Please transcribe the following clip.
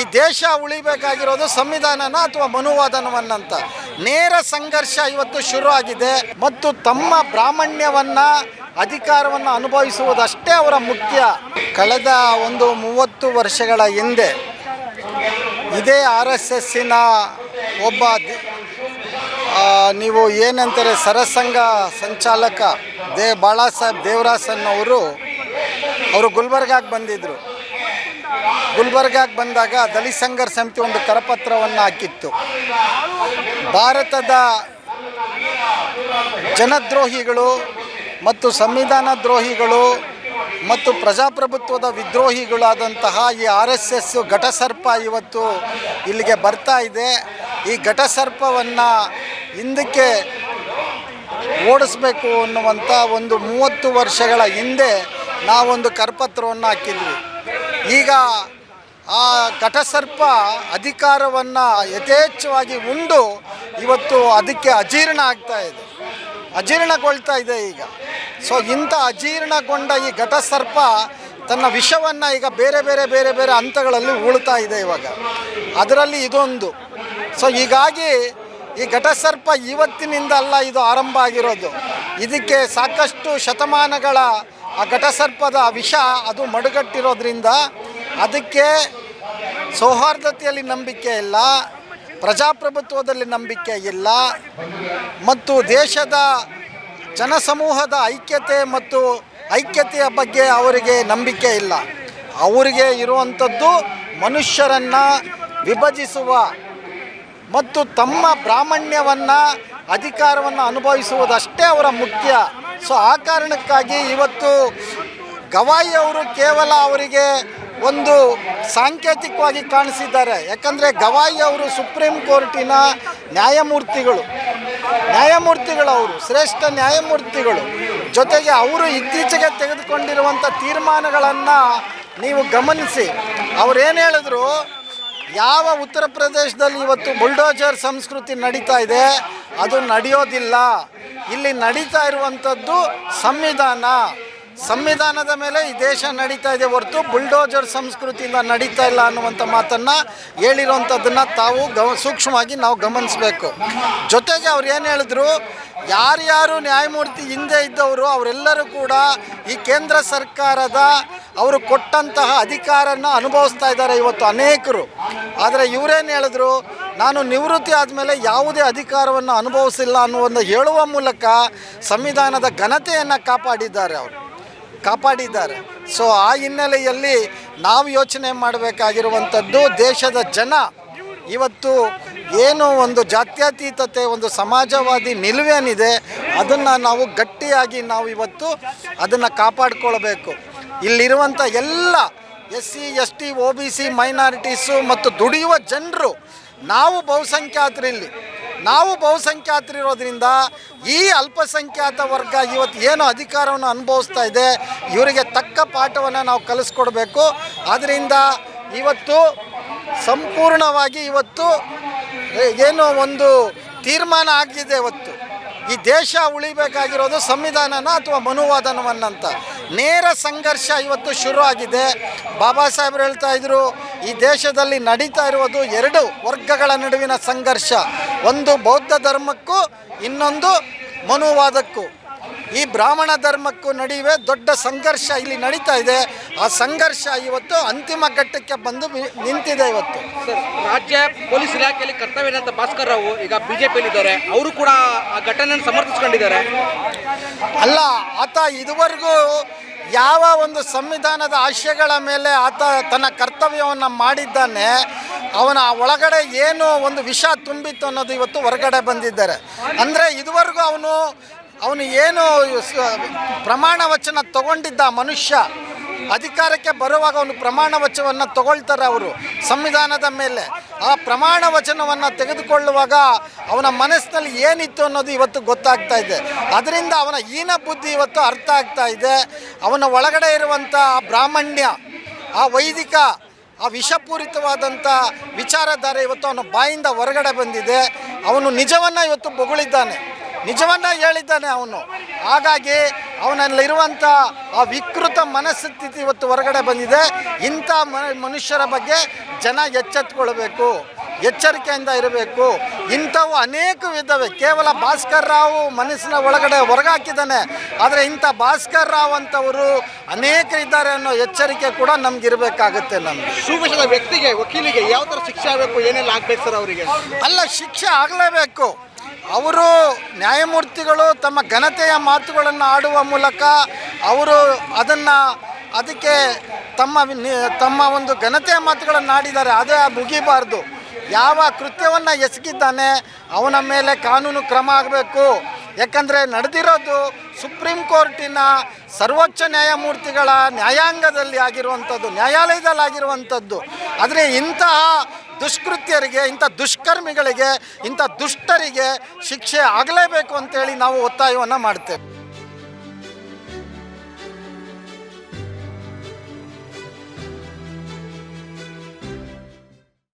ಈ ದೇಶ ಉಳಿಬೇಕಾಗಿರೋದು ಸಂವಿಧಾನನ ಅಥವಾ ಮನುವಾದನವನ್ನಂತ. ನೇರ ಸಂಘರ್ಷ ಇವತ್ತು ಶುರು ಆಗಿದೆ ಮತ್ತು ತಮ್ಮ ಬ್ರಾಹ್ಮಣ್ಯವನ್ನ, ಅಧಿಕಾರವನ್ನು ಅನುಭವಿಸುವುದಷ್ಟೇ ಅವರ ಮುಖ್ಯ. ಕಳೆದ ಒಂದು ಮೂವತ್ತು ವರ್ಷಗಳ ಹಿಂದೆ ಇದೇ ಆರ್ ಎಸ್ ಎಸ್ಸಿನ ಒಬ್ಬ ನೀವು ಏನಂತಾರೆ ಸರಸಂಘ ಸಂಚಾಲಕ ದೇ ಬಾಳಾ ಸಾಹೇಬ್ ದೇವರಾಸನ್ ಅವರು ಅವರು ಗುಲ್ಬರ್ಗಾಗೆ ಬಂದಿದ್ದರು ಗುಲ್ಬರ್ಗಾಗೆ ಬಂದಾಗ ದಲಿತ ಸಂಘರ್ಷ ಸಮಿತಿ ಒಂದು ಕರಪತ್ರವನ್ನು ಹಾಕಿತ್ತು. ಭಾರತದ ಜನದ್ರೋಹಿಗಳು ಮತ್ತು ಸಂವಿಧಾನ ದ್ರೋಹಿಗಳು ಮತ್ತು ಪ್ರಜಾಪ್ರಭುತ್ವದ ವಿದ್ರೋಹಿಗಳಾದಂತಹ ಈ ಆರ್ ಎಸ್ ಎಸ್ ಘಟಸರ್ಪ ಇವತ್ತು ಇಲ್ಲಿಗೆ ಬರ್ತಾ ಇದೆ. ಈ ಘಟಸರ್ಪವನ್ನು ಹಿಂದಕ್ಕೆ ಓಡಿಸ್ಬೇಕು ಅನ್ನುವಂಥ ಒಂದು ಮೂವತ್ತು ವರ್ಷಗಳ ಹಿಂದೆ ನಾವೊಂದು ಕರಪತ್ರವನ್ನು ಹಾಕಿದ್ವಿ. ಈಗ ಆ ಘಟಸರ್ಪ ಅಧಿಕಾರವನ್ನು ಯಥೇಚ್ಛವಾಗಿ ಉಂಡು ಇವತ್ತು ಅದಕ್ಕೆ ಅಜೀರ್ಣ ಆಗ್ತಾ ಇದೆ. ಅಜೀರ್ಣಗೊಳ್ತಾ ಇದೆ ಈಗ. ಸೊ ಇಂಥ ಅಜೀರ್ಣಗೊಂಡ ಈ ಘಟಸರ್ಪ ತನ್ನ ವಿಷವನ್ನು ಈಗ ಬೇರೆ ಬೇರೆ ಬೇರೆ ಬೇರೆ ಹಂತಗಳಲ್ಲಿ ಉಳ್ತಾ ಇದೆ ಇವಾಗ. ಅದರಲ್ಲಿ ಇದೊಂದು. ಸೊ ಹೀಗಾಗಿ ಈ ಘಟಸರ್ಪ ಇವತ್ತಿನಿಂದ ಅಲ್ಲ, ಇದು ಆರಂಭ ಆಗಿರೋದು. ಇದಕ್ಕೆ ಸಾಕಷ್ಟು ಶತಮಾನಗಳ ಆ ಘಟಸರ್ಪದ ವಿಷ ಅದು ಮಡುಗಟ್ಟಿರೋದ್ರಿಂದ ಅದಕ್ಕೆ ಸೌಹಾರ್ದತೆಯಲ್ಲಿ ನಂಬಿಕೆ ಇಲ್ಲ, ಪ್ರಜಾಪ್ರಭುತ್ವದಲ್ಲಿ ನಂಬಿಕೆ ಇಲ್ಲ, ಮತ್ತು ದೇಶದ ಜನಸಮೂಹದ ಐಕ್ಯತೆ ಮತ್ತು ಐಕ್ಯತೆಯ ಬಗ್ಗೆ ಅವರಿಗೆ ನಂಬಿಕೆ ಇಲ್ಲ. ಅವರಿಗೆ ಇರುವಂಥದ್ದು ಮನುಷ್ಯರನ್ನು ವಿಭಜಿಸುವ ಮತ್ತು ತಮ್ಮ ಬ್ರಾಹ್ಮಣ್ಯವನ್ನು, ಅಧಿಕಾರವನ್ನು ಅನುಭವಿಸುವುದಷ್ಟೇ ಅವರ ಮುಖ್ಯ. ಸೊ ಆ ಕಾರಣಕ್ಕಾಗಿ ಇವತ್ತು ಗವಾಯಿ ಅವರು ಕೇವಲ ಅವರಿಗೆ ಒಂದು ಸಾಂಕೇತಿಕವಾಗಿ ಕಾಣಿಸಿದ್ದಾರೆ. ಯಾಕಂದರೆ ಗವಾಯಿ ಅವರು ಸುಪ್ರೀಂ ಕೋರ್ಟಿನ ನ್ಯಾಯಮೂರ್ತಿಗಳು. ನ್ಯಾಯಮೂರ್ತಿಗಳು ಅವರು ಶ್ರೇಷ್ಠ ನ್ಯಾಯಮೂರ್ತಿಗಳು. ಜೊತೆಗೆ ಅವರು ಇತ್ತೀಚೆಗೆ ತೆಗೆದುಕೊಂಡಿರುವಂಥ ತೀರ್ಮಾನಗಳನ್ನು ನೀವು ಗಮನಿಸಿ. ಅವ್ರೇನು ಹೇಳಿದ್ರು? ಯಾವ ಉತ್ತರ ಪ್ರದೇಶದಲ್ಲಿ ಇವತ್ತು ಬುಲ್ಡೋಜರ್ ಸಂಸ್ಕೃತಿ ನಡೀತಾ ಇದೆ? ಅದು ನಡೆಯೋದಿಲ್ಲ. ಇಲ್ಲಿ ನಡೀತಾ ಇರುವಂಥದ್ದು ಸಂವಿಧಾನ. ಸಂವಿಧಾನದ ಮೇಲೆ ಈ ದೇಶ ನಡೀತಾ ಇದೆ ಹೊರತು ಬುಲ್ಡೋಜರ್ ಸಂಸ್ಕೃತಿಯಿಂದ ನಡೀತಾ ಇಲ್ಲ ಅನ್ನುವಂಥ ಮಾತನ್ನು ಹೇಳಿರುವಂಥದ್ದನ್ನು ತಾವು ಗಮ, ಸೂಕ್ಷ್ಮವಾಗಿ ನಾವು ಗಮನಿಸಬೇಕು. ಜೊತೆಗೆ ಅವ್ರು ಏನು ಹೇಳಿದ್ರು? ಯಾರ್ಯಾರು ನ್ಯಾಯಮೂರ್ತಿ ಹಿಂದೆ ಇದ್ದವರು, ಅವರೆಲ್ಲರೂ ಕೂಡ ಈ ಕೇಂದ್ರ ಸರ್ಕಾರದ ಅವರು ಕೊಟ್ಟಂತಹ ಅಧಿಕಾರನ ಅನುಭವಿಸ್ತಾ ಇದ್ದಾರೆ ಇವತ್ತು ಅನೇಕರು. ಆದರೆ ಇವರೇನು ಹೇಳಿದ್ರು? ನಾನು ನಿವೃತ್ತಿ ಆದಮೇಲೆ ಯಾವುದೇ ಅಧಿಕಾರವನ್ನು ಅನುಭವಿಸಿಲ್ಲ ಅನ್ನುವಂದು ಹೇಳುವ ಮೂಲಕ ಸಂವಿಧಾನದ ಘನತೆಯನ್ನು ಕಾಪಾಡಿದ್ದಾರೆ ಅವರು. ಕಾಪಾಡಿದ್ದಾರೆ. ಸೊ ಆ ಹಿನ್ನೆಲೆಯಲ್ಲಿ ನಾವು ಯೋಚನೆ ಮಾಡಬೇಕಾಗಿರುವಂಥದ್ದು ದೇಶದ ಜನ ಇವತ್ತು ಏನು ಒಂದು ಜಾತ್ಯತೀತತೆ, ಒಂದು ಸಮಾಜವಾದಿ ನಿಲುವೇನಿದೆ ಅದನ್ನು ನಾವು ಗಟ್ಟಿಯಾಗಿ ನಾವು ಇವತ್ತು ಅದನ್ನು ಕಾಪಾಡಿಕೊಳ್ಬೇಕು. ಇಲ್ಲಿರುವಂಥ ಎಲ್ಲ S C, S T, O B C, minorities ಮತ್ತು ದುಡಿಯುವ ಜನರು ನಾವು ಬಹುಸಂಖ್ಯಾತರಿಲ್ಲಿ ನಾವು ಬಹುಸಂಖ್ಯಾತರಿರೋದ್ರಿಂದ ಈ ಅಲ್ಪಸಂಖ್ಯಾತ ವರ್ಗ ಇವತ್ತು ಏನು ಅಧಿಕಾರವನ್ನು ಅನುಭವಿಸ್ತಾ ಇದೆ, ಇವರಿಗೆ ತಕ್ಕ ಪಾಠವನ್ನು ನಾವು ಕಲಿಸ್ಕೊಡ್ಬೇಕು. ಆದ್ದರಿಂದ ಇವತ್ತು ಸಂಪೂರ್ಣವಾಗಿ ಇವತ್ತು ಏನೋ ಒಂದು ತೀರ್ಮಾನ ಆಗಿದೆ ಇವತ್ತು. ಈ ದೇಶ ಉಳಿಬೇಕಾಗಿರೋದು ಸಂವಿಧಾನನ ಅಥವಾ ಮನುವಾದನವನ್ನಂತ. ನೇರ ಸಂಘರ್ಷ ಇವತ್ತು ಶುರು ಆಗಿದೆ ಬಾಬಾ ಸಾಹೇಬ್ರು ಹೇಳ್ತಾ ಇದ್ರು ಈ ದೇಶದಲ್ಲಿ ನಡೀತಾ ಇರುವುದು ಎರಡು ವರ್ಗಗಳ ನಡುವಿನ ಸಂಘರ್ಷ. ಒಂದು ಬೌದ್ಧ ಧರ್ಮಕ್ಕೂ ಇನ್ನೊಂದು ಮನುವಾದಕ್ಕೂ. ಈ ಬ್ರಾಹ್ಮಣ ಧರ್ಮಕ್ಕೂ ನಡುವೆ ದೊಡ್ಡ ಸಂಘರ್ಷ ಇಲ್ಲಿ ನಡೀತಾ ಇದೆ. ಆ ಸಂಘರ್ಷ ಇವತ್ತು ಅಂತಿಮ ಘಟ್ಟಕ್ಕೆ ಬಂದು ನಿಂತಿದೆ ಇವತ್ತು. ಸರ್ ರಾಜ್ಯ ಪೊಲೀಸ್ ಇಲಾಖೆಯಲ್ಲಿ ಕರ್ತವ್ಯ ಅಂತ ಭಾಸ್ಕರ್ ರಾವ್ ಈಗ ಬಿಜೆಪಿಯಲ್ಲಿ ಇದ್ದಾರೆ ಅವರು ಕೂಡ ಆ ಘಟನೆಯನ್ನು ಸಮರ್ಥಿಸ್ಕೊಂಡಿದ್ದಾರೆ. ಅಲ್ಲ ಆತ ಇದುವರೆಗೂ ಯಾವ ಒಂದು ಸಂವಿಧಾನದ ಆಶಯಗಳ ಮೇಲೆ ಆತ ತನ್ನ ಕರ್ತವ್ಯವನ್ನು ಮಾಡಿದ್ದಾನೆ, ಅವನ ಒಳಗಡೆ ಏನು ಒಂದು ವಿಷ ತುಂಬಿತ್ತು ಅನ್ನೋದು ಇವತ್ತು ಹೊರಗಡೆ ಬಂದಿದ್ದಾರೆ. ಅಂದರೆ ಇದುವರೆಗೂ ಅವನು ಅವನು ಏನು ಪ್ರಮಾಣ ವಚನ ತಗೊಂಡಿದ್ದ ಮನುಷ್ಯ, ಅಧಿಕಾರಕ್ಕೆ ಬರುವಾಗ ಅವನು ಪ್ರಮಾಣ ವಚನವನ್ನು ತಗೊಳ್ತಾರೆ ಅವರು ಸಂವಿಧಾನದ ಮೇಲೆ. ಆ ಪ್ರಮಾಣ ವಚನವನ್ನು ತೆಗೆದುಕೊಳ್ಳುವಾಗ ಅವನ ಮನಸ್ಸಿನಲ್ಲಿ ಏನಿತ್ತು ಅನ್ನೋದು ಇವತ್ತು ಗೊತ್ತಾಗ್ತಾ ಇದೆ. ಅದರಿಂದ ಅವನ ಈನ ಬುದ್ಧಿ ಇವತ್ತು ಅರ್ಥ ಆಗ್ತಾ ಇದೆ. ಅವನ ಒಳಗಡೆ ಇರುವಂಥ ಆ ಬ್ರಾಹ್ಮಣ್ಯ, ಆ ವೈದಿಕ, ಆ ವಿಷಪೂರಿತವಾದಂಥ ವಿಚಾರಧಾರೆ ಇವತ್ತು ಅವನ ಬಾಯಿಂದ ಹೊರಗಡೆ ಬಂದಿದೆ. ಅವನು ನಿಜವನ್ನು ಇವತ್ತು ಬೊಗಳಿದ್ದಾನೆ. ನಿಜವನ್ನು ಹೇಳಿದ್ದಾನೆ ಅವನು. ಹಾಗಾಗಿ ಅವನಲ್ಲಿರುವಂಥ ಆ ವಿಕೃತ ಮನಸ್ಥಿತಿ ಇವತ್ತು ಹೊರಗಡೆ ಬಂದಿದೆ. ಇಂಥ ಮನುಷ್ಯರ ಬಗ್ಗೆ ಜನ ಎಚ್ಚೆತ್ಕೊಳ್ಬೇಕು ಎಚ್ಚರಿಕೆಯಿಂದ ಇರಬೇಕು. ಇಂಥವು ಅನೇಕ ವಿಧವೆ. ಕೇವಲ ಭಾಸ್ಕರ್ ರಾವ್ ಮನಸ್ಸಿನ ಒಳಗಡೆ ಹೊರಗಾಕಿದ್ದಾನೆ. ಆದರೆ ಇಂಥ ಭಾಸ್ಕರ್ ರಾವ್ ಅಂತವರು ಅನೇಕರಿದ್ದಾರೆ ಅನ್ನೋ ಎಚ್ಚರಿಕೆ ಕೂಡ ನಮ್ಗಿರಬೇಕಾಗುತ್ತೆ ನಮಗೆ. ಸುಭೇಷದ ವ್ಯಕ್ತಿಗೆ ವಕೀಲಿಗೆ ಯಾವ ಥರ ಶಿಕ್ಷೆ ಆಗಬೇಕು ಏನೆಲ್ಲ ಆಗ್ಬೇಕು ಸರ್ ಅವರಿಗೆ? ಅಲ್ಲ ಶಿಕ್ಷೆ ಆಗಲೇಬೇಕು. ಅವರು ನ್ಯಾಯಮೂರ್ತಿಗಳು ತಮ್ಮ ಘನತೆಯ ಮಾತುಗಳನ್ನು ಆಡುವ ಮೂಲಕ ಅವರು ಅದನ್ನು ಅದಕ್ಕೆ ತಮ್ಮ ತಮ್ಮ ಒಂದು ಘನತೆಯ ಮಾತುಗಳನ್ನು ಆಡಿದ್ದಾರೆ. ಅದೇ ಮುಗಿಬಾರ್ದು. ಯಾವ ಕೃತ್ಯವನ್ನು ಎಸಗಿದ್ದಾನೆ, ಅವನ ಮೇಲೆ ಕಾನೂನು ಕ್ರಮ ಆಗಬೇಕು. ಯಾಕಂದರೆ ನಡೆದಿರೋದು ಸುಪ್ರೀಂ ಕೋರ್ಟಿನ ಸರ್ವೋಚ್ಚ ನ್ಯಾಯಮೂರ್ತಿಗಳ ನ್ಯಾಯಾಂಗದಲ್ಲಿ ಆಗಿರುವಂಥದ್ದು ನ್ಯಾಯಾಲಯದಲ್ಲಿ ಆಗಿರುವಂಥದ್ದು ಆದರೆ ಇಂತಹ ದುಷ್ಕೃತ್ಯರಿಗೆ ಇಂಥ ದುಷ್ಕರ್ಮಿಗಳಿಗೆ ಇಂಥ ದುಷ್ಟರಿಗೆ ಶಿಕ್ಷೆ ಆಗಲೇಬೇಕು ಅಂತೇಳಿ ನಾವು ಒತ್ತಾಯವನ್ನು ಮಾಡ್ತೇವೆ.